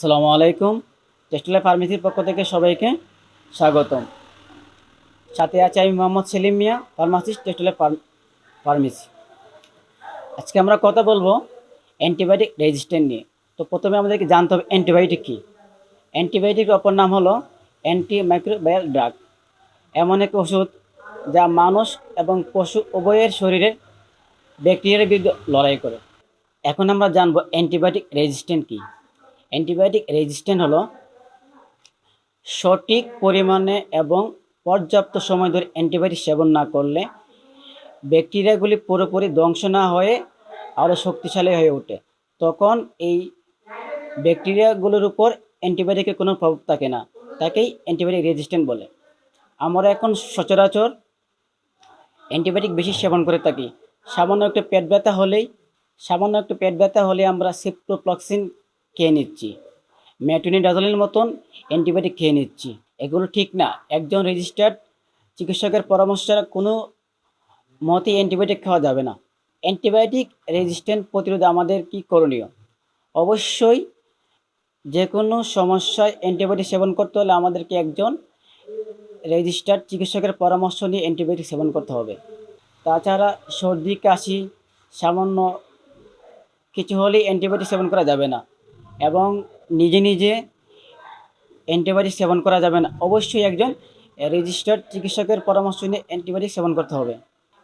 আসসালামু আলাইকুম। টেস্টুলা ফার্মেসির পক্ষ থেকে সবাইকে স্বাগতম। সাথে আছে আমি মোহাম্মদ সেলিম মিয়া, ফার্মাসিস্ট টেস্টুলা ফার্মেসি। আজকে আমরা কথা বলব অ্যান্টিবায়োটিক রেজিস্ট্যান্ট নিয়ে। তো প্রথমে আমাদেরকে জানতে হবে অ্যান্টিবায়োটিক কী। অ্যান্টিবায়োটিকের অপর নাম হলো অ্যান্টি মাইক্রোবায়াল ড্রাগ। এমন এক ওষুধ যা মানুষ এবং পশু উভয়ের শরীরে ব্যাকটেরিয়ার বিরুদ্ধে লড়াই করে। এখন আমরা জানব অ্যান্টিবায়োটিক রেজিস্ট্যান্ট কী। অ্যান্টিবায়োটিক রেজিস্ট্যান্ট হলো সঠিক পরিমাণে এবং পর্যাপ্ত সময় ধরে অ্যান্টিবায়োটিক সেবন না করলে ব্যাকটেরিয়াগুলি পুরোপুরি ধ্বংস না হয়ে আরও শক্তিশালী হয়ে ওঠে। তখন এই ব্যাকটেরিয়াগুলোর উপর অ্যান্টিবায়োটিকের কোনো প্রভাব থাকে না, তাকেই অ্যান্টিবায়োটিক রেজিস্ট্যান্ট বলে। আমরা এখন সচরাচর অ্যান্টিবায়োটিক বেশি সেবন করে থাকি। সামান্য একটু পেট ব্যথা হলেই, সামান্য একটু পেট ব্যথা হলে আমরা সিপ্টোপ্লক্সিন খেয়ে নিচ্ছি। ম্যাটুনিডাজলের মতন অ্যান্টিবায়োটিক খেয়ে নিচ্ছি। এগুলো ঠিক না। একজন রেজিস্টার্ড চিকিৎসকের পরামর্শ কোনো মতেই অ্যান্টিবায়োটিক খাওয়া যাবে না। অ্যান্টিবায়োটিক রেজিস্ট্যান্ট প্রতিরোধে আমাদের কি করণীয়? অবশ্যই যে কোনো সমস্যায় অ্যান্টিবায়োটিক সেবন করতে হলে আমাদেরকে একজন রেজিস্টার্ড চিকিৎসকের পরামর্শ নিয়ে অ্যান্টিবায়োটিক সেবন করতে হবে। তাছাড়া সর্দি, কাশি, সামান্য কিছু হলেই অ্যান্টিবায়োটিক সেবন করা যাবে না। এবং নিজে নিজে অ্যান্টিবায়োটিক সেবন করা যাবে না। অবশ্যই একজন রেজিস্টার্ড চিকিৎসকের পরামর্শ নিয়ে অ্যান্টিবায়োটিক সেবন করতে হবে।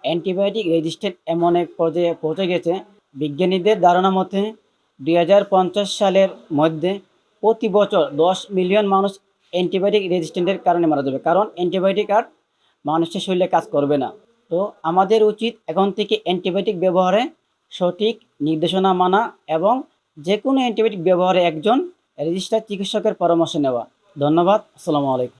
অ্যান্টিবায়োটিক রেজিস্ট্যান্ট এমন এক পর্যায়ে পৌঁছে গেছে। বিজ্ঞানীদের ধারণা মতে দু হাজার পঞ্চাশ সালের মধ্যে প্রতি বছর দশ মিলিয়ন মানুষ অ্যান্টিবায়োটিক রেজিস্ট্যান্টের কারণে মারা যাবে। কারণ অ্যান্টিবায়োটিক আর মানুষের শরীরে কাজ করবে না। তো আমাদের উচিত এখন থেকে অ্যান্টিবায়োটিক ব্যবহারে সঠিক নির্দেশনা মানা এবং যে কোনো অ্যান্টিবায়োটিক ব্যবহারে একজন রেজিস্টার চিকিৎসকের পরামর্শ নেওয়া। ধন্যবাদ আসসালামু আলাইকুম।